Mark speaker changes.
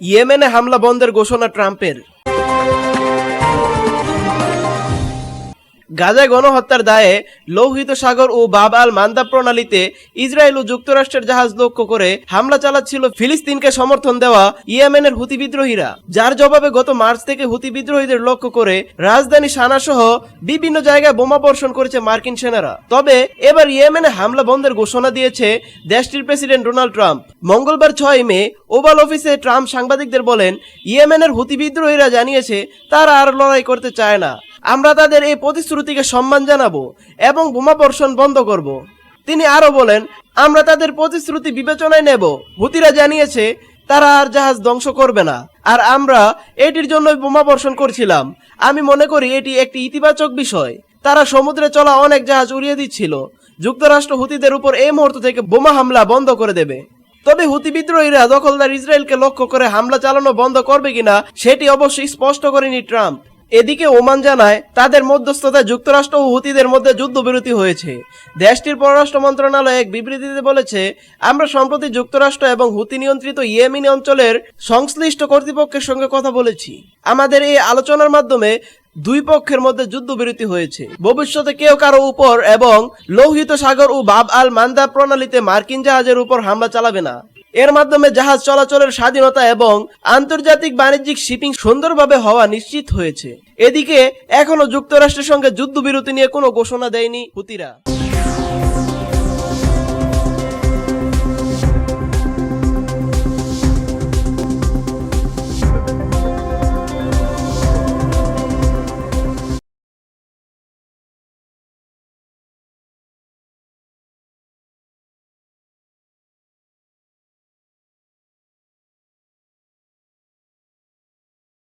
Speaker 1: ইয়েমেনে হামলা বন্ধের ঘোষণা ট্রাম্পের। গাজায় গণহত্যার দায়ে লৌহিত সাগর ও বাব আল মান্দা প্রণালীতে ইসরায়েল ও যুক্তরাষ্ট্রের জাহাজ লক্ষ্য করে হামলা চালাচ্ছিল ফিলিস্তিনকে সমর্থন দেওয়া ইয়েমেনের হুতি বিদ্রোহীরা। যার জবাবে গত মার্চ থেকে হুতি বিদ্রোহীদের লক্ষ্য করে রাজধানী সানা সহ বিভিন্ন জায়গায় বোমা বর্ষণ করেছে মার্কিন সেনারা। তবে এবার ইয়েমেনে হামলা বন্ধের ঘোষণা দিয়েছে দেশটির প্রেসিডেন্ট ডোনাল্ড ট্রাম্প। মঙ্গলবার ছয় মে ওভাল অফিসে ট্রাম্প সাংবাদিকদের বলেন, ইয়েমেনের হুতি বিদ্রোহীরা জানিয়েছে, তারা আর লড়াই করতে চায় না। আমরা তাদের এই প্রতিশ্রুতিকে সম্মান জানাব এবং বোমা বর্ষণ বন্ধ করব। তিনি আরও বলেন, আমরা তাদের প্রতিশ্রুতি বিবেচনায় নেব। হুতিরা জানিয়েছে, তারা আর জাহাজ ধ্বংস করবে না। আর আমরা এটির জন্য বোমা বর্ষণ করছিলাম। আমি মনে করি এটি একটি ইতিবাচক বিষয়। তারা সমুদ্রে চলা অনেক জাহাজ উড়িয়ে দিচ্ছিল। যুক্তরাষ্ট্র হুতিদের উপর এই মুহূর্ত থেকে বোমা হামলা বন্ধ করে দেবে। তবে হুতি বিদ্রোহীরা দখলদার ইসরায়েলকে লক্ষ্য করে হামলা চালানো বন্ধ করবে কিনা, সেটি অবশ্যই স্পষ্ট করেনি ট্রাম্প। এদিকে ওমান জানায়, তাদের মধ্যস্থতায় যুক্তরাষ্ট্র ও হুতিদের মধ্যে যুদ্ধবিরতি হয়েছে। দেশটির পররাষ্ট্র মন্ত্রণালয় এক বিবৃতিতে বলেছে, আমরা সম্প্রতি যুক্তরাষ্ট্র এবং হুতি নিয়ন্ত্রিত ইয়েমিনি অঞ্চলের সংশ্লিষ্ট কর্তৃপক্ষের সঙ্গে কথা বলেছি। আমাদের এই আলোচনার মাধ্যমে দুই পক্ষের মধ্যে যুদ্ধবিরতি হয়েছে। ভবিষ্যতে কেউ কারও উপর এবং লৌহিত সাগর ও বাব আল মান্দা প্রণালীতে মার্কিন জাহাজের উপর হামলা চালাবে না। এর মাধ্যমে জাহাজ চলাচলের স্বাধীনতা এবং আন্তর্জাতিক বাণিজ্যিক শিপিং সুন্দরভাবে হওয়া নিশ্চিত হয়েছে। এদিকে এখনও যুক্তরাষ্ট্রের সঙ্গে যুদ্ধবিরতি নিয়ে কোনো ঘোষণা দেয়নি হুতিরা।